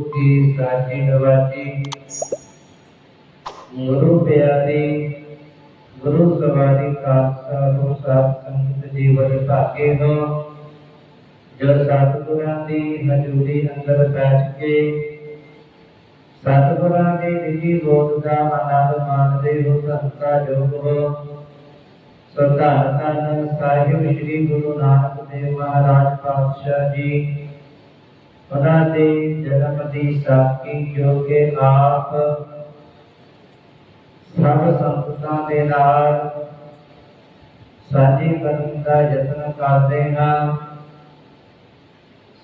ਕੀ ਸਾਚੀ ਨਵਾਜੀ ਗੁਰੂ ਪਿਆਰੇ, ਗੁਰੂ ਸਵਾਰੀ ਖਾਲਸਾ, ਗੁਰੂ ਸਾਹਿਬ ਸੰਗਤ ਜੀ ਭਾਗੇ ਹੋ। ਜੋ ਸਤਿਗੁਰਾਂ ਦੀ ਹਜ਼ੂਰੀ ਅੰਦਰ ਬੈਠ ਕੇ ਸਤਿਗੁਰਾਂ ਦੀ ਵਿਧੀ ਬੋਧ ਦਾ ਆਨੰਦ ਮਾਣਦੇ ਹੋ, ਸੰਤਾ ਜੋਗ ਹੋ। ਸੋ ਸਾਹਿਬ ਸ੍ਰੀ ਗੁਰੂ ਨਾਨਕ ਦੇਵ ਮਹਾਰਾਜ ਪਾਤਸ਼ਾਹ ਜੀ ਉਹਨਾਂ ਦੇ ਜਨਮ ਦੀ ਸਾਖੀ ਜੋ ਕਿ ਆਪ ਸਭ ਸੰਤਾਂ ਦੇ ਨਾਲ ਸਾਂਝੀ ਕਰਨ ਦਾ ਯਤਨ ਕਰਦੇ ਹਾਂ।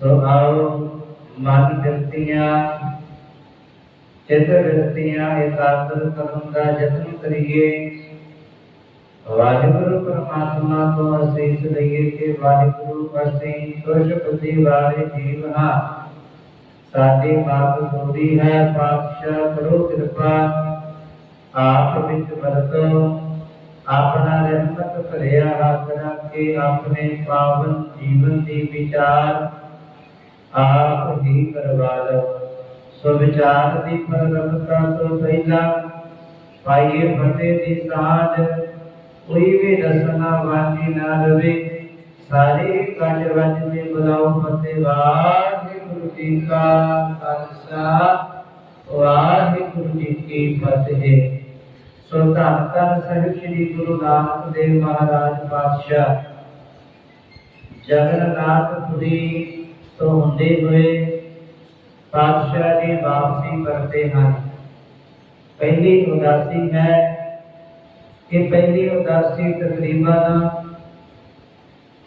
ਸੋ ਆਓ ਮਨ ਬਿਰਤੀਆਂ ਚਿੱਤ ਬਿਰਤੀਆਂ ਇਕਾਗਰ ਕਰਨ ਦਾ ਯਤਨ ਕਰੀਏ। ਵਾਹਿਗੁਰੂ ਪਰਮਾਤਮਾ ਤੋਂ ਅਸੀਸ ਲਈਏ ਕਿ ਵਾਹਿਗੁਰੂ ਅਸੀਂ ਖੁਸ਼ ਬੁੱਧੀ ਵਾਲੇ ਜੀਵ ਹਾਂ ਸਾਡੀ ਮਾਤ ਸੋਦੀ ਹੈ ਪਾਤਸ਼ਾਹ ਕਰੋ ਕਿਰਪਾ ਆਪ ਵਿੱਚ ਵਰਤੋ ਆਪਣਾ ਰਹਿਮਤ ਭਰਿਆ ਹੱਥ ਰੱਖ ਕੇ ਆਪਣੇ ਪਾਵਨ ਜੀਵਨ ਦੀ ਵਿਚਾਰ ਆਪ ਹੀ ਕਰਵਾ ਲਓ ਸੋ ਵਿਚਾਰ ਦੀ ਪ੍ਰਗਟਤਾ ਤੋਂ ਪਹਿਲਾਂ ਪਾਈਏ ਫਤਿਹ ਦੀ ਸਾਧ ਕੋਈ ਵੀ ਰਸਨਾ ਵਾਂਝੀ ਨਾ ਰਵੇ। ਸਾਰੇ ਕੰਜ ਵੰਜ ਦੇ ਬੁਲਾਓ ਫਤਿਹ। ਵਾਹਿਗੁਰੂ ਜੀ ਕਾ ਖਾਲਸਾ। ਵਾਹਿਗੁਰੂ ਜੀ ਕੀ ਫਤਿਹ। ਸੋ ਧੰਨ ਧੰਨ ਸਾਹਿਬ ਸ੍ਰੀ ਗੁਰੂ ਨਾਨਕ ਦੇਵ ਮਹਾਰਾਜ ਪਾਤਸ਼ਾਹ। ਜਗਨਨਾਥਪੁਰੀ ਤੋਂ ਹੁੰਦੇ ਹੋਏ ਪਾਤਸ਼ਾਹ ਦੀ ਵਾਪਸੀ ਕਰਦੇ ਹਨ। ਪਹਿਲੀ ਉਦਾਸੀ ਹੈ ਕਿ ਪਹਿਲੀ ਉਦਾਸੀ ਤਕਰੀਬਨ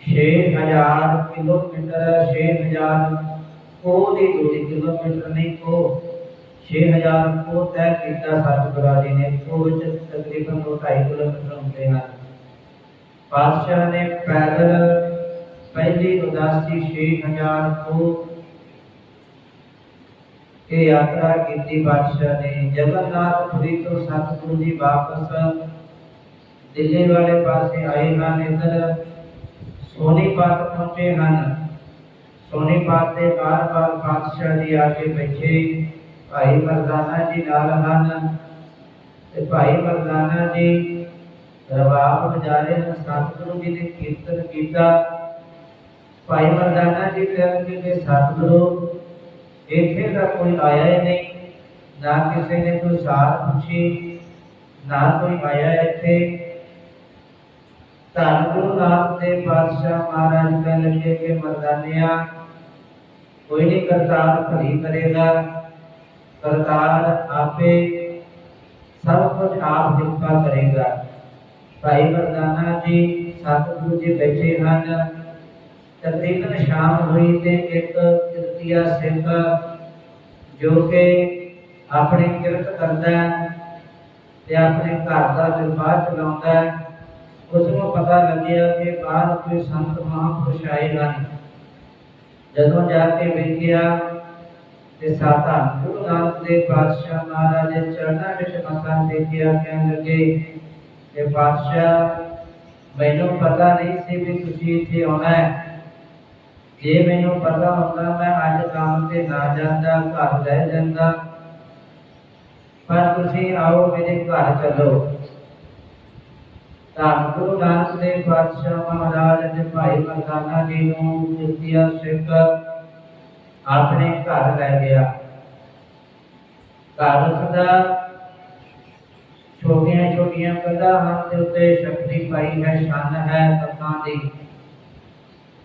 6000 ਕਿਲੋਮੀਟਰ 6000 ਕੋ ਦੀ ਦੂਰੀ ਕਿਲੋਮੀਟਰ ਨਹੀਂ ਕੋ 6000 ਕੋ ਤੈਅ ਕੀਤਾ ਸਤਿਗੁਰਾਂ ਜੀ ਨੇ ਕੋ ਵਿੱਚ ਤਕਰੀਬਨ 2.5 ਕਿਲੋਮੀਟਰ ਹੁੰਦੇ ਹਨ। ਪਾਤਸ਼ਾਹ ਨੇ ਪੈਦਲ ਪਹਿਲੀ ਉਦਾਸੀ 6000 ਕੋ ਇਹ ਯਾਤਰਾ ਕੀਤੀ ਪਾਤਸ਼ਾਹ ਨੇ। ਜਗਨਨਾਥਪੁਰੀ ਤੋਂ ਸਤਿਗੁਰੂ ਜੀ ਵਾਪਸ ਦਿੱਲੀ ਵਾਲੇ ਪਾਸੇ ਆਏ ਹਨ, ਇੱਧਰ ਸੋਨੀਪਤ ਪਹੁੰਚੇ ਹਨ। ਸੋਨੀਪਤ ਦੇ ਬਾਰ-ਬਾਰ ਪਾਤਸ਼ਾਹ ਜੀ ਆ ਕੇ ਬੈਠੇ। ਭਾਈ ਮਰਦਾਨਾ ਜੀ ਨਾਲ ਹਨ ਤੇ ਭਾਈ ਮਰਦਾਨਾ ਜੀ ਰਵਾਬ ਵਜਾ ਰਹੇ ਸਤਿਗੁਰੂ ਜੀ ਨੇ ਕੀਰਤਨ ਕੀਤਾ। ਭਾਈ ਮਰਦਾਨਾ ਜੀ ਕਹਿੰਦੇ ਕਿ ਸਤਿਗੁਰੂ, ਇੱਥੇ ਤਾਂ ਕੋਈ ਆਇਆ ਹੀ ਨਹੀਂ, ਨਾ ਕਿਸੇ ਨੇ ਕੋਈ ਸਾਰ ਪੁੱਛੀ, ਨਾ ਕੋਈ ਆਇਆ ਇੱਥੇ। ਧੰਨ ਗੁਰੂ ਨਾਨਕ ਦੇ ਪਾਤਸ਼ਾਹ ਮਹਾਰਾਜ ਕਹਿ ਲੱਗੇ ਕਿ ਮਰਦਾਨਿਆ ਕੋਈ ਨਹੀਂ ਕਰਤਾਰ ਭਲੀ ਕਰੇਗਾ। ਕਰਤਾਰ ਆਪੇ ਸਭ ਕੁਝ ਆਪ ਕਿਰਪਾ ਕਰੇਗਾ। ਭਾਈ ਮਰਦਾਨਾ ਜੀ, ਸਤਿਗੁਰੂ ਜੀ ਬੈਠੇ ਹਨ। ਤਕਰੀਬਨ ਸ਼ਾਮ ਹੋਈ ਤੇ ਇੱਕ ਕਿਰਤੀਆ ਸਿੰਘ ਜੋ ਕਿ ਆਪਣੀ ਕਿਰਤ ਕਰਦਾ ਹੈ ਤੇ ਆਪਣੇ ਘਰ ਦਾ ਨਿਰਵਾਹ ਚਲਾਉਂਦਾ ਉਸ ਨੂੰ ਪਤਾ ਲੱਗਿਆ ਕਿ ਬਾਹਰ ਕੋਈ ਸੰਤ ਮਹਾਂਪੁਰਸ਼ ਆਏ ਹਨ। ਜਦੋਂ ਜਾ ਕੇ ਵੇਖਿਆ ਤੇ ਸਾਤਾ, ਗੁਰੂ ਨਾਨਕ ਦੇ ਪਾਤਸ਼ਾਹ ਮਹਾਰਾਜ ਦੇ ਚਰਨਾਂ ਵਿੱਚ ਮੱਥਾ ਟੇਕਿਆ, ਕਹਿਣ ਲੱਗੇ ਕਿ ਪਾਤਸ਼ਾਹ, ਮੈਨੂੰ ਪਤਾ ਨਹੀਂ ਸੀ ਵੀ ਤੁਸੀਂ ਇੱਥੇ ਆਉਣਾ ਹੈ। ਜੇ ਮੈਨੂੰ ਪਤਾ ਹੁੰਦਾ, ਮੈਂ ਅੱਜ ਕੰਮ ਤੇ ਨਾ ਜਾਂਦਾ, ਘਰ ਰਹਿ ਜਾਂਦਾ। ਪਰ ਤੁਸੀਂ ਆਓ, ਮੇਰੇ ਘਰ ਚੱਲੋ। ਧੰਨ ਗੁਰੂ ਨਾਨਕ ਦੇਵ ਪਾਤਸ਼ਾਹ ਮਹਾਰਾਜ ਅਤੇ ਭਾਈ ਮਰਦਾਨਾ ਜੀ ਨੂੰ ਜਿੱਤਿਆ ਸਿੱਖ ਆਪਣੇ ਘਰ ਲੈ ਗਿਆ। ਘਰ ਸਦਾ ਛੋਟੀਆਂ ਛੋਟੀਆਂ ਕੰਧਾਂ ਹਨ ਤੇ ਉੱਤੇ ਸ਼ਕਤੀ ਪਾਈ ਹੈ, ਸ਼ਾਨ ਹੈ ਤਤਾਂ ਦੀ।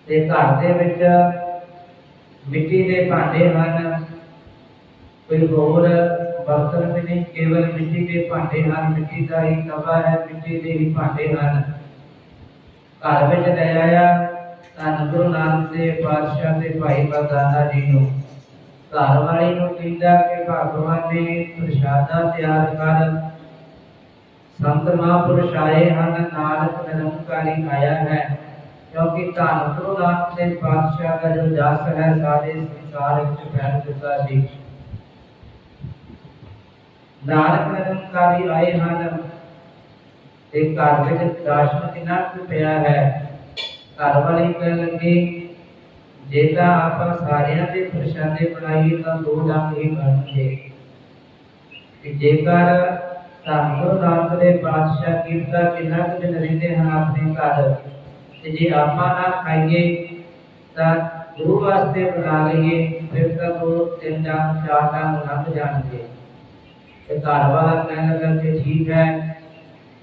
ਤੇ ਘਰ ਦੇ ਵਿੱਚ ਮਿੱਟੀ ਦੇ ਭਾਂਡੇ ਹਨ, ਕੋਈ ਹੋਰ ਬਰਤਨ ਵੀ ਨਹੀਂ, ਕੇਵਲ ਮਿੱਟੀ ਦੇ ਭਾਂਡੇ ਹਨ। ਮਿੱਟੀ ਦਾ ਹੀ ਤਵਾ ਹੈ, ਮਿੱਟੀ ਦੇ ਹੀ ਭਾਂਡੇ ਹਨ। ਘਰ ਵਿੱਚ ਲੈ ਆਇਆ। ਤਾਂ ਗੁਰੂ ਨਾਨਕ ਦੇ ਪਾਤਸ਼ਾਹ ਤੇ ਭਾਈ ਮਰਦਾਨਾ ਜੀ ਨੂੰ। ਘਰ ਵਾਲੀ ਨੂੰ ਕਹਿੰਦਾ ਕਿ ਭਗਵਾਨ ਨੇ ਪ੍ਰਸ਼ਾਦਾ ਤਿਆਰ ਕਰ। ਸੰਤ ਮਹਾਂਪੁਰਸ਼ ਆਏ ਹਨ, ਨਾਨਕ ਨਿਰੰਕਾਰੀ ਆਇਆ ਹੈ। ਕਿਉਂਕਿ ਧੰਨ ਗੁਰੂ ਨਾਨਕ ਦੇਵ ਪਾਤਸ਼ਾਹ ਦਾ ਜੋ ਜਸ ਹੈ ਸਾਰੇ ਸੰਸਾਰ ਵਿੱਚ ਫੈਲ ਚੁੱਕਾ ਸੀ। ਨਾਨਕ ਨਿਰੰਕਾਰੀ ਆਏ ਹਨ। ਤੇ ਘਰ ਵਿੱਚ ਰਾਸ਼ਨ ਕਿੰਨਾ ਕੁ ਪਿਆ ਹੈ? ਘਰ ਵਾਲੀ ਕਹਿਣ ਲੱਗੀ, ਜੇ ਤਾਂ ਆਪਾਂ ਸਾਰਿਆਂ ਦੇ ਪ੍ਰਸ਼ਾਦੇ ਬਣਾਈਏ ਤਾਂ ਦੋ ਡੰਗ ਹੀ ਬਣਨਗੇ। ਕਿ ਜੇਕਰ ਧੰਨ ਗੁਰੂ ਨਾਨਕ ਦੇ ਪਾਤਸ਼ਾਹ ਕੀਤਾ ਕਿੰਨਾ ਕੁ ਦਿਨ ਰਹਿੰਦੇ ਹਨ ਆਪਣੇ ਘਰ, ਤੇ ਜੇ ਆਪਾਂ ਨਾ ਖਾਈਏ ਤਾਂ ਗੁਰੂ ਵਾਸਤੇ ਬਣਾ ਲਈਏ, ਫਿਰ ਤਾਂ ਦੋ ਤਿੰਨ ਡੰਗ ਚਾਰ ਡੰਗ ਲੰਘ ਜਾਣਗੇ। ਤੇ ਘਰ ਵਾਲਾ ਕਹਿਣ ਲੱਗਾ ਕਿ ਠੀਕ ਹੈ।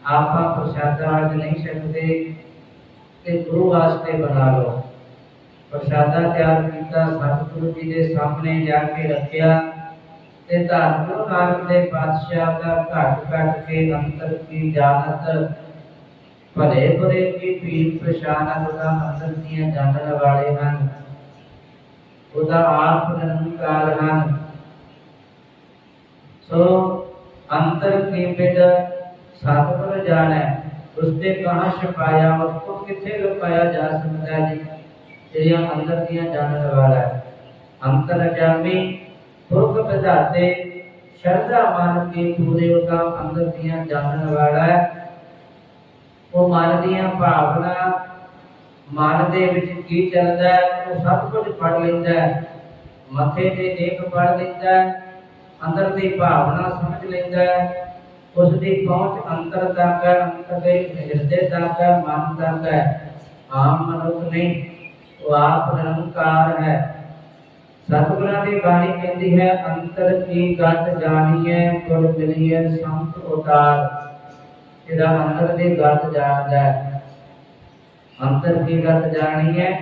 ਆਪਾਂ ਪ੍ਰਸ਼ਾਦਾ ਅੱਜ ਨਹੀਂ ਸਕਦੇ ਤੇ ਗੁਰੂ ਵਾਸਤੇ ਬਣਾ ਲਓ। ਪ੍ਰਸ਼ਾਦਾ ਤਿਆਰ ਕੀਤਾ, ਸਤਿਗੁਰੂ ਜੀ ਦੇ ਸਾਹਮਣੇ ਜਾ ਕੇ ਰੱਖਿਆ ਤੇ ਧੰਨ ਗੁਰੂ ਨਾਨਕ ਦੇ ਪਾਤਸ਼ਾਹ ਦਾ ਘਟ ਘਟ ਕੇ ਅੰਤਰ ਕੀ ਜਾਣਤ, ਭਲੇ ਬੁਰੇ ਕੀ ਪੀਰ ਪ੍ਰਸ਼ਾਨਤ ਦਾ ਅੰਦਰ ਦੀਆਂ ਜਾਣਨ ਵਾਲੇ ਹਨ। ਉਹਦਾ ਆਪ ਨਿਰੰਕਾਰ ਹਨ। ਸੋ ਅੰਤਰ ਕੀਮਿਤ ਸਾਧਵਰ ਜਾਣੈ ਉਸਦੇ ਕਹਾਂ ਛਪਾਇਆ ਉਸਕੋ ਕਿੱਥੇ ਲੁਕਾਇਆ ਜਾ ਸਕਦਾ ਹੈ ਜਿਹੜੀਆਂ ਅੰਦਰ ਦੀਆਂ ਜਾਣਨ ਵਾਲਾ ਅੰਤਰ ਜਾਮੀ ਪੁਰਖ ਬਧਾਤੇ ਸ਼ਰਧਾ ਮਨ ਕੇ ਪੂਰੇ ਉਹਦਾ ਅੰਦਰ ਦੀਆਂ ਜਾਣਨ ਵਾਲਾ ਉਹ ਮਨ ਦੀਆਂ ਭਾਵਨਾ, ਮਨ ਦੇ ਵਿੱਚ ਕੀ ਚੱਲਦਾ ਉਹ ਸਭ ਕੁਝ ਪੜ ਲੈਂਦਾ ਮੱਥੇ ਤੇ ਦੇਖ ਪੜ ਲੈਂਦਾ ਅੰਦਰ ਦੀ ਭਾਵਨਾ ਸਮਝ ਲੈਂਦਾ ਹੈ, ਉਸ ਦੀ ਪਹੁੰਚ ਅੰਦਰ ਤੱਕ ਹੈ ਅੰਦਰ ਦੇ ਹਿਰਦੇ ਤੱਕ ਹੈ, ਮਨ ਤੱਕ ਹੈ। ਆਮ ਮਨੁੱਖ ਨਹੀਂ, ਉਹ ਆਪ ਨਿਰੰਕਾਰ ਹੈ। ਸਤਿਗੁਰਾਂ ਦੀ ਬਾਣੀ ਕਹਿੰਦੀ ਹੈ, ਅੰਤਰ ਕੀ ਗਤ ਜਾਣੀਏ ਗੁਰ ਮਿਲੀਏ ਸੰਤ ਉਤਾਰ। ਜਿਹੜਾ ਅੰਦਰ ਦੀ ਗਤ ਜਾਣਦਾ ਹੈ। ਅੰਤਰ ਕੀ ਗਤ ਜਾਣੀਏ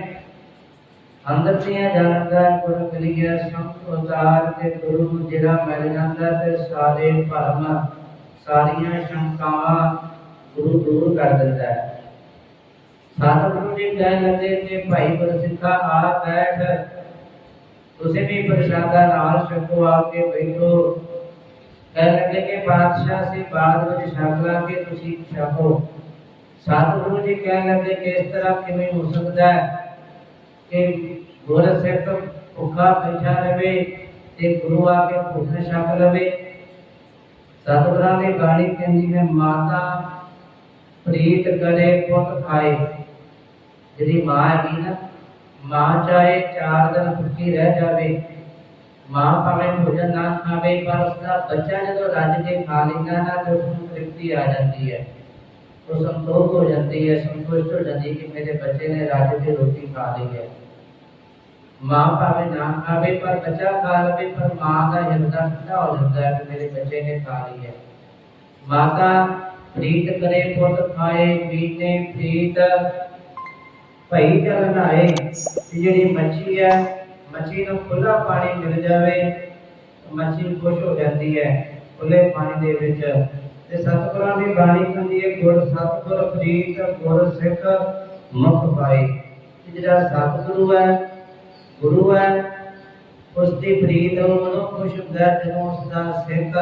ਅੰਦਰ ਜਾਣਦਾ ਗੁਰ ਮਿਲੀਏ ਸੰਤ ਉਤਾਰ ਤੇ ਗੁਰੂ ਜਿਹੜਾ ਮਿਲ ਜਾਂਦਾ ਤੇ ਸਾਰੇ ਭਰਮ, ਸਾਰੀਆਂ ਸ਼ੰਕਾਵਾਂ ਗੁਰੂ ਦੂਰ ਕਰ ਦਿੰਦਾ ਹੈ। ਸਤਿਗੁਰੂ ਜੀ ਕਹਿ ਲੱਗੇ ਕਿ ਭਾਈ ਗੁਰਸਿੱਖਾ ਆ ਬੈਠ, ਤੁਸੀਂ ਵੀ ਪ੍ਰਸ਼ਾਦਾ ਨਾਲ ਛਕੋ, ਆ ਕੇ ਬੈਠੋ। ਕਹਿ ਲੱਗੇ ਕਿ ਬਾਦਸ਼ਾਹ ਸੀ ਬਾਅਦ ਵਿੱਚ ਛਕ ਲਾਂਗੇ ਤੁਸੀਂ ਛਕੋ। ਸਤਿਗੁਰੂ ਜੀ ਕਹਿ ਲੱਗੇ ਕਿ ਇਸ ਤਰ੍ਹਾਂ ਕਿਵੇਂ ਹੋ ਸਕਦਾ ਹੈ ਕਿ ਗੁਰ ਸਿੱਖ ਭੁੱਖਾ ਬੈਠਾ ਰਵੇ ਤੇ ਗੁਰੂ ਆ ਕੇ ਭੁੱਖ ਛਕ ਲਵੇ। ਦੀ ਬਾਣੀ ਕਹਿੰਦੀ ਹੈ, ਮਾਤਾ, ਪ੍ਰੀਤ ਕਰੇ ਪੁੱਤ ਖਾਏ। ਜਿਹੜੀ ਮਾਂ ਹੈਗੀ ਨਾ, ਮਾਂ ਚਾਹੇ ਚਾਰ ਦਿਨ ਭੁੱਖੀ ਰਹਿ ਜਾਵੇ, ਮਾਂ ਭਾਵੇਂ ਭੋਜਨ ਨਾ ਖਾਵੇ, ਪਰ ਉਸਦਾ ਬੱਚਾ ਜਦੋਂ ਰੱਜ ਕੇ ਖਾ ਲੈਂਦਾ ਨਾ, ਤੇ ਉਸਨੂੰ ਤ੍ਰਿਪਤੀ ਆ ਜਾਂਦੀ ਹੈ। ਉਹ ਸੰਤੋਖ ਹੋ ਜਾਂਦੀ ਹੈ, ਸੰਤੁਸ਼ਟ ਹੋ ਜਾਂਦੀ ਹੈ ਕਿ ਮੇਰੇ ਬੱਚੇ ਨੇ ਰੱਜ ਕੇ ਰੋਟੀ ਖਾ ਲਈ ਹੈ। ਮਾਂ ਭਾਵੇਂ ਨਾ ਖਾਵੇ, ਪਰ ਬੱਚਾ ਖਾ ਲਵੇ, ਪਰ ਮਾਂ ਦਾ ਹਿਰਦਾ ਠੰਡਾ ਹੋ ਜਾਂਦਾ ਹੈ ਕਿ ਮੇਰੇ ਬੱਚੇ ਨੇ ਖਾ ਲਈ ਹੈ। ਮਾਤਾ ਪ੍ਰੀਤ ਕਰੇ ਪੁੱਤ ਖਾਏ ਪੀਤੇ ਪ੍ਰੀਤ ਭਈ ਜਲ ਨਹਾਏ ਜਿਹੜੀ ਮੱਛੀ ਹੈ, ਮੱਛੀ ਨੂੰ ਖੁੱਲਾ ਪਾਣੀ ਮਿਲ ਜਾਵੇ, ਮੱਛੀ ਖੁਸ਼ ਹੋ ਜਾਂਦੀ ਹੈ ਖੁੱਲੇ ਪਾਣੀ ਦੇ ਵਿੱਚ। ਤੇ ਸਤਿਗੁਰਾਂ ਦੀ ਬਾਣੀ ਕਹਿੰਦੀ ਹੈ, ਗੁਰ ਸਤਿਗੁਰ ਪ੍ਰੀਤ, ਗੁਰ ਸਿੱਖ ਮੁਖ ਪਾਏ ਜਿਹੜਾ ਸਤਿਗੁਰੂ ਹੈ ਗੁਰੂ ਹੈ। ਉਸ ਦੀ ਪ੍ਰੀਤ ਨੂੰ ਮਨੋਂ ਖੁਸ਼ ਹੈ ਜਦੋਂ ਉਸ ਦਾ ਸਿੱਖ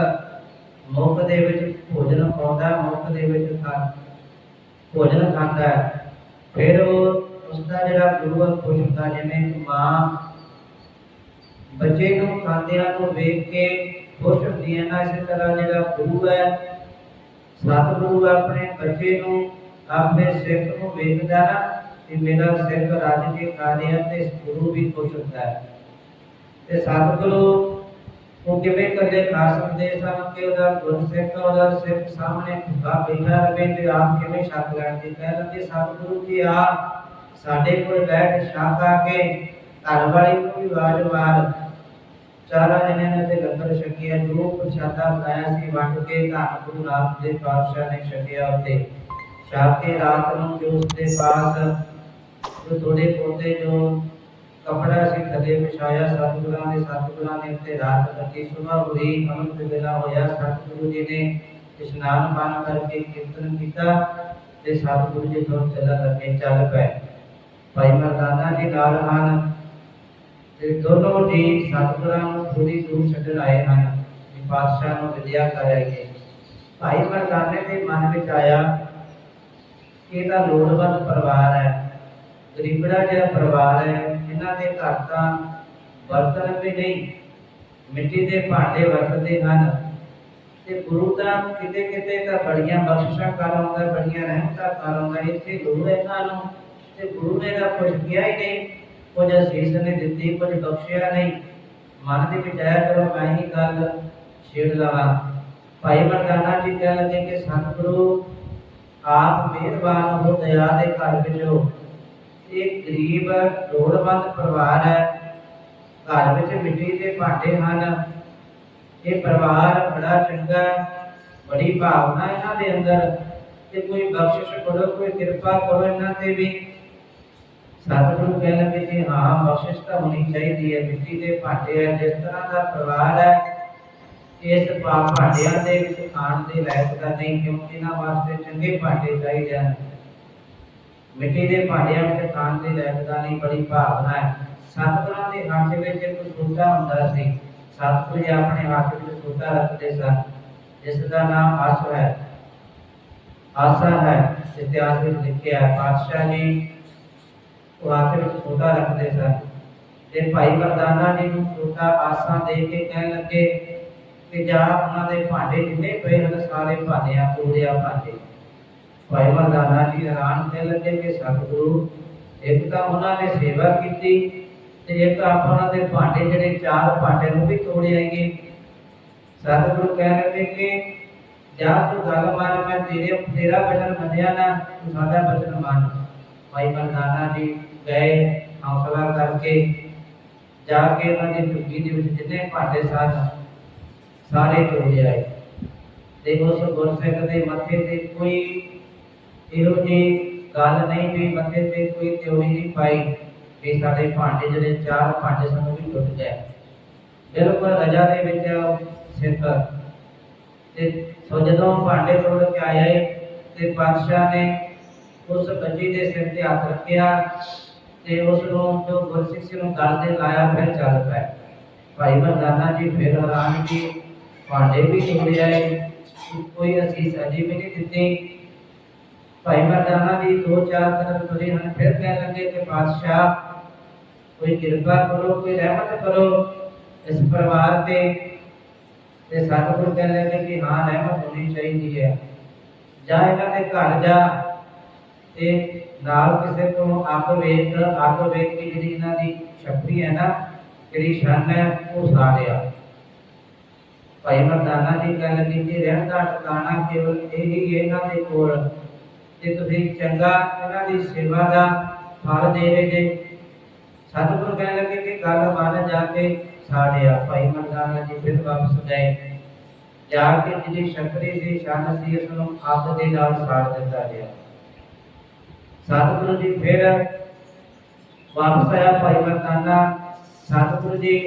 ਮੁਖ ਦੇ ਵਿੱਚ ਭੋਜਨ ਪਾਉਂਦਾ, ਮੁਖ ਦੇ ਵਿੱਚ ਖਾ, ਭੋਜਨ ਖਾਂਦਾ ਹੈ। ਫਿਰ ਉਹ ਉਸ ਦਾ ਜਿਹੜਾ ਗੁਰੂ ਹੈ ਖੁਸ਼ ਹੁੰਦਾ ਜਿਵੇਂ ਮਾਂ ਬੱਚੇ ਨੂੰ ਖਾਂਦਿਆਂ ਨੂੰ ਵੇਖ ਕੇ ਖੁਸ਼ ਹੁੰਦੀ ਹੈ ਨਾ, ਇਸੇ ਤਰ੍ਹਾਂ ਜਿਹੜਾ ਗੁਰੂ ਹੈ, ਸਤਿਗੁਰੂ ਆਪਣੇ ਬੱਚੇ ਨੂੰ ਆਪਣੇ ਸਿੱਖ ਨੂੰ ਵੇਖਦਾ ਨਾ ਕਿ ਮੇਰਾ ਸਿੱਖ ਰੱਜ ਕੇ ਤੇ ਗੁਰੂ ਵੀ ਖੁਸ਼ ਹੁੰਦਾ ਹੈ। ਤੇ ਸਤਿਗੁਰੂ ਉਹ ਕਿਵੇਂ ਕਰਦੇ ਖਾ ਸਕਦੇ ਸਨ ਕਿ ਉਹਦਾ ਗੁਰਸਿੱਖ ਉਹਦਾ ਸਿੱਖ ਸਾਹਮਣੇ ਭੁੱਖਾ ਬੈਠਾ ਰਵੇ ਤੇ ਆਪ ਕਿਵੇਂ ਛਕ ਲੈਣ ਦੀ ਕਹਿ ਲੰਦੇ ਸਤਿਗੁਰੂ ਜੀ ਆ ਸਾਡੇ ਕੋਲ ਬੈਠ ਛਕ ਆ ਕੇ ਘਰ ਵਾਲੀ ਨੂੰ ਵੀ ਆਵਾਜ਼ ਮਾਰ। ਚਾਰਾਂ ਜਣਿਆਂ ਨੇ ਤੇ ਲੰਗਰ ਛਕਿਆ, ਜੋ ਪ੍ਰਸ਼ਾਦਾ ਬਣਾਇਆ ਸੀ ਵੰਡ ਕੇ ਧੰਨ ਗੁਰੂ ਨਾਨਕ ਦੇ ਪਾਤਸ਼ਾਹ ਨੇ ਛਕਿਆ ਉੱਤੇ। ਛਕ ਕੇ ਰਾਤ ਨੂੰ ਜੋ ਉਸਦੇ ਪਾਸ ਜੋ ਥੋੜੇ ਪੋਤੇ ਜੋ ਕਪੜਾ ਸੀ ਥੱਲੇ ਵਿਛਾਇਆ, ਸਤਿਗੁਰਾਂ ਨੇ ਸਤਿਗੁਰਾਂ ਨੇ ਉੱਤੇ ਰਾਤ ਕੱਟੀ ਸੁਬਹ ਹੋਈ ਅੰਮ੍ਰਿਤ ਵੇਲਾ ਹੋਇਆ, ਸਤਿਗੁਰੂ ਜੀ ਨੇ ਇਸ਼ਨਾਨ ਪਾਣ ਕਰਕੇ ਕੀਰਤਨ ਕੀਤਾ ਤੇ ਸਤਿਗੁਰੂ ਜੀ ਤੋਂ ਚੱਲਣ ਲੱਗੇ, ਚੱਲ ਪਏ। ਭਾਈ ਮਰਦਾਨਾ ਜੀ ਨਾਲ ਹਨ ਤੇ ਦੋਨੋਂ ਜੀ ਸਤਿਗੁਰਾਂ ਨੂੰ ਥੋੜੀ ਦੂਰ ਛੱਡਣ ਆਏ ਹਨ ਕਿ ਪਾਤਸ਼ਾਹ ਨੂੰ ਵਿਦਿਆ ਕਰਾਂਗੇ ਭਾਈ ਮਰਦਾਨੇ ਦੇ ਮਨ ਵਿੱਚ ਆਇਆ ਕਿ ਇਹਦਾ ਲੋੜਵੰਦ ਪਰਿਵਾਰ ਹੈ। ਗਰੀਬੜਾ ਜਿਹਾ ਪਰਿਵਾਰ ਹੈ, ਇਹਨਾਂ ਦੇ ਘਰ ਤਾਂ ਬਰਤਨ ਵੀ ਨਹੀਂ, ਮਿੱਟੀ ਦੇ ਭਾਂਡੇ ਵਰਤਦੇ ਹਨ। ਤੇ ਗੁਰੂ ਦਾ ਕਿਤੇ ਕਿਤੇ ਤਾਂ ਬੜੀਆਂ ਬਖਸ਼ਿਸ਼ਾਂ ਕਰ ਬੜੀਆਂ ਰਹਿਮਤਾਂ ਕਰ ਇੱਥੇ ਲੋੜ ਇਹਨਾਂ ਨੂੰ। ਤੇ ਗੁਰੂ ਨੇ ਤਾਂ ਕੁਝ ਕਿਹਾ ਹੀ ਨਹੀਂ, ਕੁਝ ਅਸੀਸ ਨਹੀਂ ਦਿੱਤੀ, ਕੁਝ ਬਖਸ਼ਿਆ ਨਹੀਂ। ਮਨ ਦੇ ਵਿੱਚ ਆਇਆ ਕਰੋ ਮੈਂ ਹੀ ਗੱਲ ਛੇੜ ਲਵਾਂ। ਭਾਈ ਮਰਦਾਨਾ ਜੀ ਕਹਿਣ ਕਿ, ਸਤਿਗੁਰੂ, ਆਪ ਮਿਹਰਬਾਨ ਹੋ, ਦਇਆ ਦੇ ਘਰ ਵਿੱਚੋਂ ਇਹ ਗਰੀਬ, ਲੋੜਵੰਦ ਪਰਿਵਾਰ ਹੈ। ਘਰ ਵਿੱਚ ਮਿੱਟੀ ਦੇ ਭਾਂਡੇ ਹਨ। ਇਹ ਪਰਿਵਾਰ ਬੜਾ ਚੰਗਾ ਬੜੀ ਭਾਵਨਾ ਇਹਨਾਂ ਦੇ ਅੰਦਰ। ਤੇ ਕੋਈ ਬਖਸ਼ਿਸ਼ ਕਰੋ, ਕੋਈ ਕਿਰਪਾ ਕਰੋ ਇਹਨਾਂ ਤੇ ਵੀ। ਸਤਿਗੁਰੂ ਕਹਿਣ ਲੱਗੇ ਕਿ ਹਾਂ, ਬਖਸ਼ਿਸ਼ ਤਾਂ ਹੋਣੀ ਚਾਹੀਦੀ ਹੈ। ਮਿੱਟੀ ਦੇ ਭਾਂਡੇ ਹੈ, ਜਿਸ ਤਰ੍ਹਾਂ ਦਾ ਪਰਿਵਾਰ ਹੈ, ਇਸ ਭਾਂਡਿਆਂ ਦੇ ਵਿੱਚ ਖਾਣ ਦੇ ਲਾਇਕ ਤਾਂ ਨਹੀਂ, ਕਿਉਂਕਿ ਇਹਨਾਂ ਵਾਸਤੇ ਚੰਗੇ ਭਾਂਡੇ ਚਾਹੀਦੇ ਹਨ। ਮਿੱਟੀ ਦੇ ਭਾਂਡਿਆਂ ਵਿੱਚ ਖਾਣ ਦੇ ਲਾਇਕ ਨਹੀਂ ਬੜੀ ਭਾਵਨਾ ਹੈ। ਸਤਿਗੁਰਾਂ ਦੇ ਹੱਥ ਵਿੱਚ ਇੱਕ ਸੋਟਾ ਹੁੰਦਾ ਸੀ। ਸਤਿਗੁਰੂ ਆਪਣੇ ਹੱਥ ਵਿੱਚ ਸੋਟਾ ਰੱਖਦੇ ਸਨ। ਜਿਸ ਦਾ ਨਾਮ ਆਸਾ ਹੈ। ਆਸਾ ਹੈ, ਇਤਿਹਾਸ ਵਿੱਚ ਲਿਖਿਆ ਹੈ। ਪਾਤਸ਼ਾਹ ਜੀ ਉਹ ਹੱਥ ਵਿੱਚ ਸੋਟਾ ਰੱਖਦੇ ਸਨ। ਤੇ ਭਾਈ ਮਰਦਾਨਾ ਜੀ ਨੂੰ ਸੋਟਾ ਆਸਾ ਦੇ ਕੇ ਕਹਿਣ ਲੱਗੇ ਕਿ ਜਾ ਉਹਨਾਂ ਦੇ ਭਾਂਡੇ ਜਿੰਨੇ ਪਏ ਹਨ, ਸਾਰੇ ਭਾਂਡਿਆਂ ਪੂਰਿਆ ਭਾਂਡੇ। ਭਾਈ ਮਰਦਾਨਾ ਜੀ ਹੈਰਾਨ ਕਹਿਣ ਲੱਗੇ ਕਿ ਸਤਿਗੁਰੂ, ਇੱਕ ਤਾਂ ਉਹਨਾਂ ਨੇ ਸੇਵਾ ਕੀਤੀ ਤੇ ਇੱਕ ਆਪਾਂ ਦੇ ਭਾਂਡੇ ਜਿਹੜੇ ਚਾਰ ਭਾਂਡੇ ਨੂੰ ਵੀ ਤੋੜ ਆਏਗੇ ਸਤਿਗੁਰੂ ਕਹਿਣ ਲੱਗੇ ਕਿ ਜਾ ਤੂੰ ਗੱਲ ਮੰਨ, ਮੈਂ ਤੇਰੇ, ਤੇਰਾ ਬਚਨ ਮੰਨਿਆ ਨਾ, ਤੂੰ ਸਾਡਾ ਬਚਨ ਮੰਨ। ਭਾਈ ਮਰਦਾਨਾ ਜੀ ਗਏ ਹੌਸਲਾ ਕਰਕੇ ਜਾ ਕੇ ਉਹਨਾਂ ਦੀ ਝੁੱਗੀ ਦੇ ਵਿੱਚ ਜਿੰਨੇ ਭਾਂਡੇ ਸਨ, ਸਾਰੇ ਤੋੜੇ ਆਏ। ਤੇ ਉਸ ਗੁਰਸਿੱਖ ਦੇ ਮੱਥੇ ਤੇ ਕੋਈ ਇਹੋ ਜਿਹੀ ਗੱਲ ਨਹੀਂ ਵੀ ਮੱਥੇ ਤੇ ਕੋਈ ਤਿਉੜੀ ਨਹੀਂ ਪਾਈ ਕਿ ਸਾਡੇ ਭਾਂਡੇ ਜਿਹੜੇ ਚਾਰ ਭਾਂਡੇ ਸਨ ਵੀ ਟੁੱਟ ਗਏ ਬਿਲਕੁਲ ਰਜਾ ਦੇ ਵਿੱਚ ਸਿੱਖ ਤੇ ਸੋ ਜਦੋਂ ਭਾਂਡੇ ਤੋੜ ਕੇ ਆਏ ਤੇ ਪਾਤਸ਼ਾਹ ਨੇ ਉਸ ਬੱਚੀ ਦੇ ਸਿਰ ਤੇ ਹੱਥ ਰੱਖਿਆ ਤੇ ਉਸ ਨੂੰ ਜੋ ਗੁਰਸਿੱਖ ਸੀ ਨੂੰ ਗੱਲ ਤੇ ਲਾਇਆ ਫਿਰ ਚੱਲ ਪਿਆ ਭਾਈ ਮਰਦਾਨਾ ਜੀ ਫਿਰ ਹੈਰਾਨ ਕਿ ਭਾਂਡੇ ਵੀ ਤੋੜੇ ਆਏ, ਕੋਈ ਅਸੀਸ ਅਜੇ ਵੀ ਨਹੀਂ ਦਿੱਤੀ। ਭਾਈ ਮਰਦਾਨਾ ਜੀ ਦੋ ਚਾਰ ਕਦਮ ਤੁਰੇ ਹਨ, ਫਿਰ ਕਹਿਣ ਲੱਗੇ ਕਿ ਪਾਤਸ਼ਾਹ, ਕੋਈ ਕਿਰਪਾ ਕਰੋ, ਕੋਈ ਰਹਿਮਤ ਕਰੋ ਇਸ ਪਰਿਵਾਰ ਤੇ। ਤੇ ਸਤਿਗੁਰੂ ਕਹਿਣ ਲੱਗੇ ਕਿ ਹਾਂ, ਰਹਿਮਤ ਹੋਣੀ ਚਾਹੀਦੀ ਹੈ। ਜਾ ਇਹਨਾਂ ਦੇ ਘਰ ਜਾ ਤੇ ਨਾਲ ਕਿਸੇ ਤੋਂ ਅੱਗ ਵੇਖ ਅੱਗ ਵੇਖ ਕੇ ਜਿਹੜੀ ਇਹਨਾਂ ਦੀ ਸ਼ਕਤੀ ਹੈ ਨਾ, ਜਿਹੜੀ ਸ਼ਨ ਹੈ, ਉਹ ਸਾੜਿਆ ਭਾਈ ਮਰਦਾਨਾ ਜੀ ਕਹਿਣ ਲੱਗੇ ਕਿ ਰਹਿਣ ਦਾ ਟਿਕਾਣਾ ਕੇਵਲ ਇਹੀ ਇਹਨਾਂ ਦੇ ਕੋਲ ਤੇ ਤੁਸੀਂ ਚੰਗਾ ਇਹਨਾਂ ਦੀ ਸੇਵਾ ਦਾ ਫਲ ਦੇਵੇ ਜੇ ਸਤਿਗੁਰੂ ਕਹਿਣ ਲੱਗੇ ਕਿ ਗੱਲ ਮੰਨ ਜਾ ਕੇ ਸਾੜਿਆ ਭਾਈ ਮਰਦਾਨਾ ਜੀ ਫਿਰ ਵਾਪਸ ਗਏ ਜਾ ਕੇ ਜਿਹੜੀ ਸ਼ਕਤੀ ਸੀ ਸ਼ਨ ਸੀ, ਉਸ ਨੂੰ ਅੱਗ ਦੇ ਨਾਲ ਸਾੜ ਦਿੱਤਾ ਗਿਆ ਸਤਿਗੁਰੂ ਜੀ ਫਿਰ ਵਾਪਸ ਆਇਆ ਭਾਈ ਮਰਦਾਨਾ। ਸਤਿਗੁਰੂ ਜੀ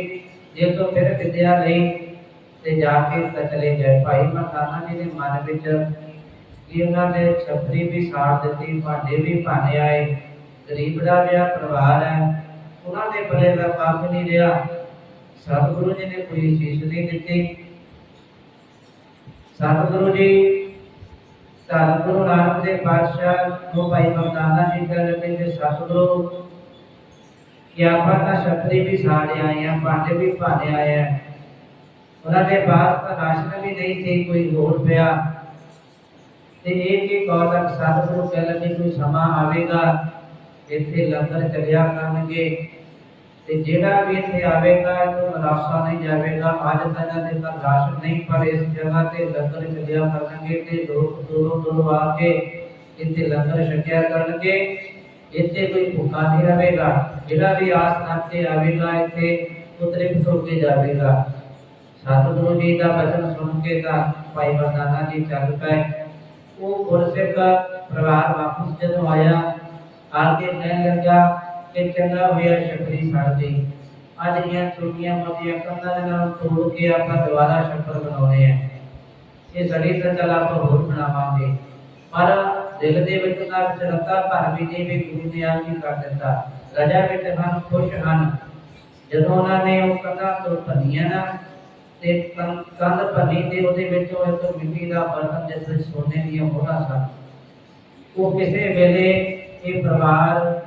ਜੇ ਤੋਂ ਫਿਰ ਵਿਦਿਆ ਲਈ ਤੇ ਜਾ ਕੇ ਤਾਂ ਚਲੇ ਗਏ। ਭਾਈ ਮਰਦਾਨਾ ਜੀ ਦੇ ਮਨ ਵਿੱਚ ਕਿ ਉਹਨਾਂ ਨੇ ਛਤਰੀ ਵੀ ਸਾੜ ਦਿੱਤੀ, ਭਾਂਡੇ ਵੀ ਭਾਣੇ ਆਏ, ਗਰੀਬ ਦਾ ਜਿਹਾ ਪਰਿਵਾਰ ਹੈ, ਉਹਨਾਂ ਦੇ ਬਲੇ ਦਾ ਕੱਖ ਨਹੀਂ ਰਿਹਾ। ਸਤਿਗੁਰੂ ਜੀ ਨੇ ਕੋਈ ਸੀਸ ਨਹੀਂ ਦਿੱਤੀ। ਸਤਿਗੁਰੂ ਜੀ, ਧੰਨ ਗੁਰੂ ਨਾਨਕ ਦੇਵ ਪਾਤਸ਼ਾਹ ਨੂੰ ਭਾਈ ਮਰਦਾਨਾ ਜੀ ਕਹਿ ਲੱਗੇ ਕਿ ਸਤਿਗੁਰੂ, ਕਿ ਆਪਾਂ ਤਾਂ ਛਤਰੀ ਵੀ ਸਾੜੇ ਆਏ ਆ ਭਾਂਡੇ ਵੀ ਭਾਣੇ ਆਏ ਆ। ਉਹਨਾਂ ਦੇ ਪਾਸ ਤਾਂ ਰਾਸ਼ਨ ਵੀ ਨਹੀਂ ਸੀ, ਕੋਈ ਲੋੜ ਪਿਆ। ਤੇ ਇਹ ਕੀ ਕਹੋ ਤੱਕ ਸਤਿਗੁਰੂ ਕਹਿ ਲੱਗੇ ਕੋਈ ਸਮਾਂ ਆਵੇਗਾ, ਇੱਥੇ ਲੰਗਰ ਚੱਲਿਆ ਕਰਨਗੇ। ਤੇ ਜਿਹੜਾ ਵੀ ਇੱਥੇ ਆਵੇਗਾ ਉਹ ਨਿਰਾਸ਼ਾ ਨਹੀਂ ਜਾਵੇਗਾ। ਅੱਜ ਤਾਂ ਦੇ ਤਾਂ ਰਾਸ਼ਨ ਨਹੀਂ, ਪਰ ਇਸ ਜਗ੍ਹਾ ਤੇ ਲੰਗਰ ਚੱਲਿਆ ਕਰਨਗੇ ਤੇ ਲੋਕ ਦੂਰੋਂ ਦੂਰੋਂ ਆ ਕੇ ਇੱਥੇ ਲੰਗਰ ਛਕਿਆ ਕਰਨਗੇ। ਇੱਥੇ ਕੋਈ ਭੁੱਖਾ ਨਹੀਂ ਰਹੇਗਾ। ਜਿਹੜਾ ਵੀ ਆਸ ਨਾਤੇ ਆਵੇਗਾ, ਇੱਥੇ ਉਹ ਹੋ ਕੇ ਜਾਵੇਗਾ। ਸਤਿਗੁਰੂ ਜੀ ਦਾ ਬਚਨ ਸੁਣ ਕੇ ਤਾਂ ਭਾਈ ਮਰਦਾਨਾ ਜੀ ਚੱਲ ਪਏ। ਉਹ ਗੁਰਸਿੱਖ ਪਰਿਵਾਰ ਵਾਪਸ ਜਦੋਂ ਆਇਆ, ਆ ਕੇ ਕਹਿਣ ਲੱਗਾ ਕਿ ਚੰਗਾ ਹੋਇਆ ਸ਼ਕਰੀ ਛੱਡ ਅੱਜ ਦੀਆਂ ਛੋਟੀਆਂ ਮੋਟੀਆਂ ਕੰਨਾਂ ਦੇ ਨਾਲ ਤੋੜ ਕੇ ਆਪਾਂ ਦੁਬਾਰਾ ਸ਼ਕਰ ਬਣਾਉਣੇ ਆ। ਇਹ ਸੜੀ ਤਾਂ ਚੱਲ ਆਪਾਂ ਹੋਰ ਬਣਾਵਾਂਗੇ। ਪਰ ਦਿਲ ਦੇ ਵਿੱਚ ਨਾ ਚਰਤਾ ਭਰ ਵੀ ਵੀ ਗੁਰੂ ਨੇ ਆਪ ਹੀ ਕਰ ਦਿੱਤਾ। ਰਜਾ ਵਿੱਚ ਹਨ ਖੁਸ਼ ਹਨ। ਜਦੋਂ ਉਹਨਾਂ ਨੇ ਉਹ ਕੰਨਾਂ ਤੋਂ ਭੰਨੀਆਂ ਨਾ ਤੇ ਕੰਨ ਭੰਨੀ ਤੇ ਉਹਦੇ ਵਿੱਚੋਂ ਇੱਕ ਮਿੱਟੀ ਦਾ ਬਰਤਨ ਜਿਸ ਸੋਨੇ ਦੀਆਂ ਮੋਹਰਾਂ ਸਨ। ਉਹ ਕਿਸੇ ਵੇਲੇ ਇਹ ਪਰਿਵਾਰ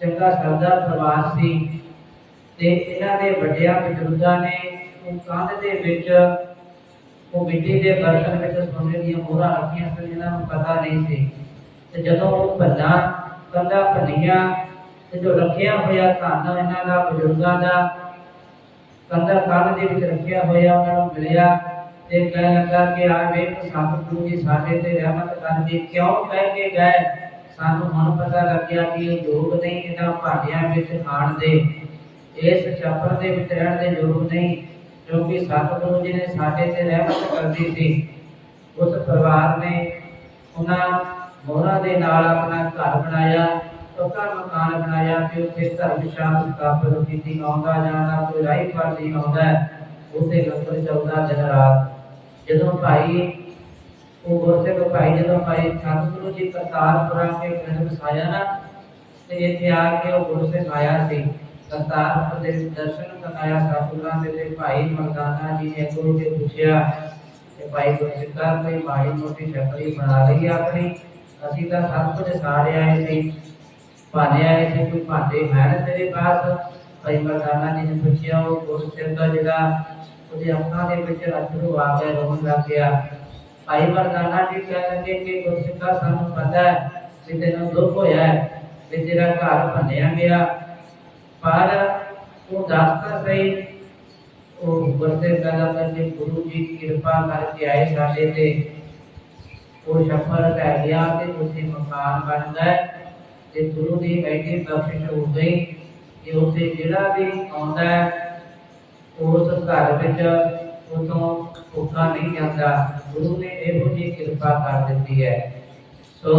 ਚੰਗਾ ਸਰਦਾ ਪਰਿਵਾਰ ਸੀ ਤੇ ਇਹਨਾਂ ਦੇ ਵੱਡਿਆਂ ਬਜ਼ੁਰਗਾਂ ਨੇ ਉਹ ਕੰਧ ਦੇ ਵਿੱਚ, ਉਹ ਮਿੱਟੀ ਦੇ ਬਰਤਨ ਵਿੱਚ ਸੋਨੇ ਦੀਆਂ ਮੋਹਰਾਂ ਰੱਖੀਆਂ ਸਨ ਜਿਹਨਾਂ ਨੂੰ ਪਤਾ ਨਹੀਂ ਸੀ। ਤੇ ਜਦੋਂ ਉਹ ਭੰਨਾ, ਕੰਧਾਂ ਭੰਨੀਆਂ ਤੇ ਜੋ ਰੱਖਿਆ ਹੋਇਆ ਧਨ ਇਹਨਾਂ ਦਾ ਬਜ਼ੁਰਗਾਂ ਦਾ ਕੰਦਰ ਕੰਨ ਦੇ ਵਿੱਚ ਰੱਖਿਆ ਹੋਇਆ ਉਹਨਾਂ ਨੂੰ ਮਿਲਿਆ ਤੇ ਕਹਿਣ ਲੱਗਾ ਕਿ ਆ ਵੇਖ ਸਤਿਗੁਰੂ ਜੀ ਸਾਡੇ ਤੇ ਰਹਿਮਤ ਕਰਦੇ ਕਿਉਂ ਕਹਿ ਕੇ ਗਏ? ਸਾਨੂੰ ਹੁਣ ਪਤਾ ਲੱਗਿਆ ਕਿ ਇਹ ਯੋਗ ਨਹੀਂ, ਇਹਨਾਂ ਭਾਂਡਿਆਂ ਵਿੱਚ ਖਾਣ ਦੇ। ਇਸ ਛੱਪਰ ਦੇ ਵਿੱਚ ਰਹਿਣ ਦੇ ਯੋਗ ਨਹੀਂ, ਕਿਉਂਕਿ ਸਤਿਗੁਰੂ ਜੀ ਨੇ ਸਾਡੇ ਤੇ ਰਹਿਮਤ ਕਰਦੀ ਸੀ। ਉਸ ਪਰਿਵਾਰ ਨੇ ਉਹਨਾਂ ਮੋਹਰਾਂ ਦੇ ਨਾਲ ਆਪਣਾ ਘਰ ਬਣਾਇਆ। ਪੱਕਾ ਮਕਾਨ ਬਣਾਇਆ ਤੇ ਉੱਥੇ ਧਰਮਸ਼ਾਲਾ ਸਥਾਪਿਤ ਕੀਤੀ। ਆਉਂਦਾ ਜਾਣਾ ਕੋਈ ਰਾਈ ਪਰ ਨਹੀਂ ਆਉਂਦਾ। ਉੱਥੇ ਲੰਗਰ ਚੱਲਦਾ ਦਿਨ ਰਾਤ। ਜਦੋਂ ਭਾਈ, ਉਹ ਗੁਰਸਿੱਖ ਭਾਈ, ਜਦੋਂ ਭਾਈ ਸਤਿਗੁਰੂ ਜੀ ਕਰਤਾਰਪੁਰਾ ਕੇ ਪਿੰਡ ਵਸਾਇਆ ਨਾ, ਤੇ ਇੱਥੇ ਆ ਕੇ ਉਹ ਗੁਰਸਿੱਖ ਆਇਆ ਸੀ। ਕਰਤਾਰਪੁਰ ਦੇ ਦਰਸ਼ਨ ਕਰਨ ਸਤਿਗੁਰਾਂ ਦੇ ਤੇ ਭਾਈ ਮਰਦਾਨਾ ਜੀ ਨੇ ਗੁਰੂ ਜੀ ਪੁੱਛਿਆ ਕਿ ਭਾਈ ਗੁਰਸਿੱਖਾ ਕੋਈ ਮਾੜੀ ਮੋਟੀ ਸ਼ਕਲੀ ਬਣਾ ਲਈ ਆਪਣੀ। ਅਸੀਂ ਤਾਂ ਸਭ ਕੁਝ ਸਾਰੇ ਆਏ ਸੀ। ਭਾਣੇ ਆਏ ਸੀ, ਕੋਈ ਭਾਂਡੇ ਹੈ ਤੇਰੇ ਪਾਸ? ਭਾਈ ਮਰਦਾਨਾ ਜੀ ਨੇ ਪੁੱਛਿਆ, ਉਹ ਗੁਰਸਿੱਖ ਦਾ ਜਿਹੜਾ ਉਹਦੇ ਅੱਖਾਂ ਦੇ ਵਿੱਚ ਅਥਰੂ ਆ ਗਏ ਰੋਣ ਲੱਗ ਗਿਆ। ਭਾਈ ਮਰਦਾਨਾ ਜੀ ਕਹਿਣ ਲੱਗੇ ਕਿ ਗੁਰਸਿੱਖਾ ਸਾਨੂੰ ਪਤਾ ਹੈ ਕਿ ਤੈਨੂੰ ਦੁੱਖ ਹੋਇਆ ਹੈ, ਕਿ ਤੇਰਾ ਘਰ ਭੰਨਿਆ ਗਿਆ। ਪਰ ਉਹ ਦੱਸਦਾ ਸਹੀ, ਉਹ ਗੁਰਸਿੱਖ ਕਹਿੰਦਾ ਕਿ ਗੁਰੂ ਜੀ ਕਿਰਪਾ ਕਰਕੇ ਆਏ ਸਾਡੇ ਤੇ, ਉਹ ਛੱਪਰ ਟਹਿ ਗਿਆ ਤੇ ਉੱਥੇ ਮਕਾਨ ਬਣ ਗਿਆ ਤੇ ਗੁਰੂ ਦੀ ਐਡੀ ਬਖਸ਼ਿਸ਼ ਹੋ ਗਈ ਕਿ ਉੱਥੇ ਜਿਹੜਾ ਵੀ ਆਉਂਦਾ ਹੈ ਉਸ ਘਰ ਵਿੱਚ ਉਤੋਂ ਭੁੱਖਾ ਨਹੀਂ ਜਾਂਦਾ। ਗੁਰੂ ਨੇ ਇਹੋ ਜਿਹੀ ਕਿਰਪਾ ਕਰ ਦਿੱਤੀ ਹੈ। ਸੋ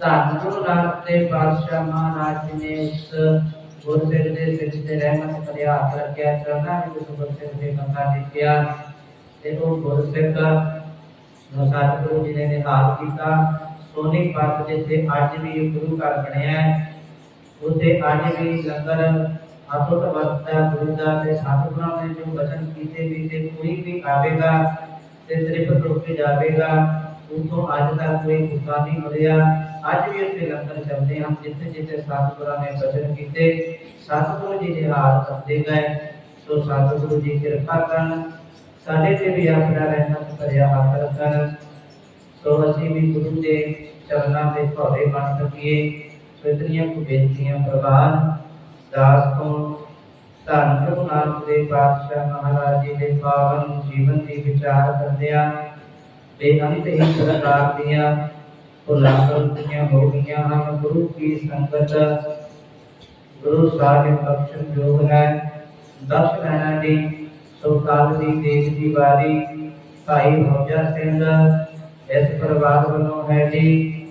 ਧੰਨ ਗੁਰੂ ਨਾਨਕ ਦੇਵ ਪਾਤਸ਼ਾਹ ਮਹਾਰਾਜ ਜੀ ਨੇ ਉਸ ਗੁਰਸਿੱਖ ਦੇ ਸਿਰ ਤੇ ਰਹਿਮਤ ਭਰਿਆ ਹੱਥ ਰੱਖਿਆ, ਚਰਨਾਂ ਵਿੱਚ ਉਸ ਗੁਰਸਿੱਖ ਦੇ ਮੱਥਾ ਟੇਕਿਆ ਤੇ ਉਹ ਗੁਰਸਿੱਖ ਨੂੰ ਸਤਿਗੁਰੂ ਜੀ ਨੇ ਨਿਹਾਲ ਕੀਤਾ। ਸੋਨੀ ਪਾਤ ਜਿੱਥੇ ਅੱਜ ਵੀ ਗੁਰੂ ਘਰ ਬਣਿਆ ਹੈ, ਉੱਥੇ ਅੱਜ ਵੀ ਲੰਗਰ ਅਤੁੱਟ ਵਰਤਦਾ ਗੁਰੂ ਦਾ ਤੇ ਸਤਿਗੁਰਾਂ ਨੇ ਜੋ ਵਚਨ ਕੀਤੇ ਵੀ ਤੇ ਕੋਈ ਵੀ ਆਵੇਗਾ ਤੇ ਤ੍ਰਿਪਤ ਹੋ ਕੇ ਜਾਵੇਗਾ ਉਤੋਂ ਅੱਜ ਤੱਕ ਕੋਈ ਭੁੱਖਾ ਨਹੀਂ ਮਰਿਆ ਅੱਜ ਵੀ ਉੱਥੇ ਲੰਗਰ ਚੱਲਦੇ ਹਨ, ਜਿੱਥੇ ਜਿੱਥੇ ਸਤਿਗੁਰਾਂ ਨੇ ਵਚਨ ਕੀਤੇ, ਸਤਿਗੁਰੂ ਜੀ ਦੇ ਹਾਲ ਕਰਦੇ ਗਏ। ਸੋ ਸਤਿਗੁਰੂ ਜੀ ਕਿਰਪਾ ਕਰਨ, ਸਾਡੇ ਤੇ ਵੀ ਆਪਣਾ ਰਹਿਮਤ ਭਰਿਆ ਹੱਥ ਰੱਖਣ। ਸੋ ਅਸੀਂ ਵੀ ਗੁਰੂ ਦੇ ਚਰਨਾਂ ਦੇ ਭੌਰੇ ਬਣ ਸਕੀਏ। ਸੋ ਇਤਨੀਆਂ ਕੁ ਬੇਨਤੀਆਂ ਪ੍ਰਵਾਨ। ਦਾਸ ਤੋਂ ਧੰਨ ਗੁਰੂ ਨਾਨਕ ਦੇਵ ਪਾਤਸ਼ਾਹ ਮਹਾਰਾਜ ਜੀ ਦੇ ਪਾਵਨ ਜੀਵਨ ਦੀ ਵਿਚਾਰ ਕਰਦਿਆਂ ਬੇਅੰਤ ਹੀ ਪ੍ਰਕਾਰ ਦੀਆਂ ਭੁੱਲਾਂ ਹੋ ਗਈਆਂ ਹਨ। ਗੁਰੂ ਕੀ ਸੰਗਤ, ਗੁਰੂ ਸਾਹਿਬ ਬਖਸ਼ਣ ਜੋਗ ਹੈ। ਦਸ ਲੈਣਾ ਦੀ, ਸੋ ਕਾਲ ਦੀ ਦੇਖ ਦੀ ਵਾਰੀ, ਭਾਈ ਭੌਜਾ ਸਿੰਘ ਇਸ ਪਰਿਵਾਰ ਵੱਲੋਂ ਹੈ ਜੀ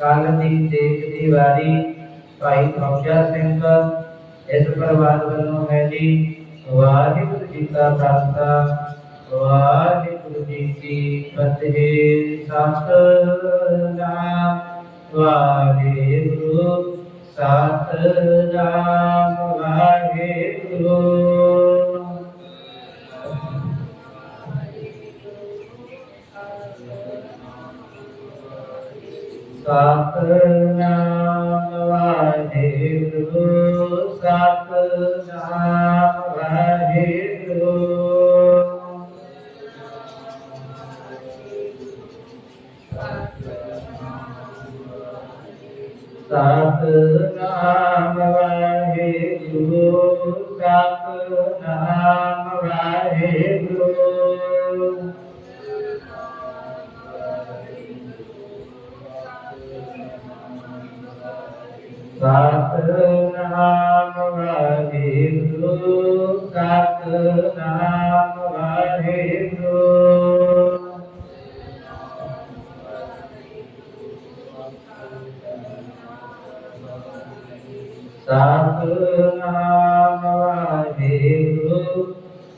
ਕੱਲ ਦੀ ਦੇਖ ਦੀ ਵਾਰੀ ਭਾਈ ਭੌਜਾ ਸਿੰਘ। ਇਸ ਪਰਿਵਾਰ ਵੱਲੋਂ ਹੈ ਜੀ, ਵਾਹਿਗੁਰੂ ਜੀ ਕਾ ਖਾਲਸਾ, ਵਾਹਿਗੁਰੂ ਜੀ ਕੀ ਫਤਿਹ। ਸਤਨਾਮ, ਵਾਹਿਗੁਰੂ ਸਤਨਾਮ, ਵਾਹਿਗੁਰੂ। ਸਤਨਾਮ ਵਾਹਿਗੁਰੂ ਸਤਨਾਮ ਵਾਹਿਗੁਰੂ ਸਤਨਾਮ ਵਾਹਿਗੁਰੂ ਸਤਨਾਮ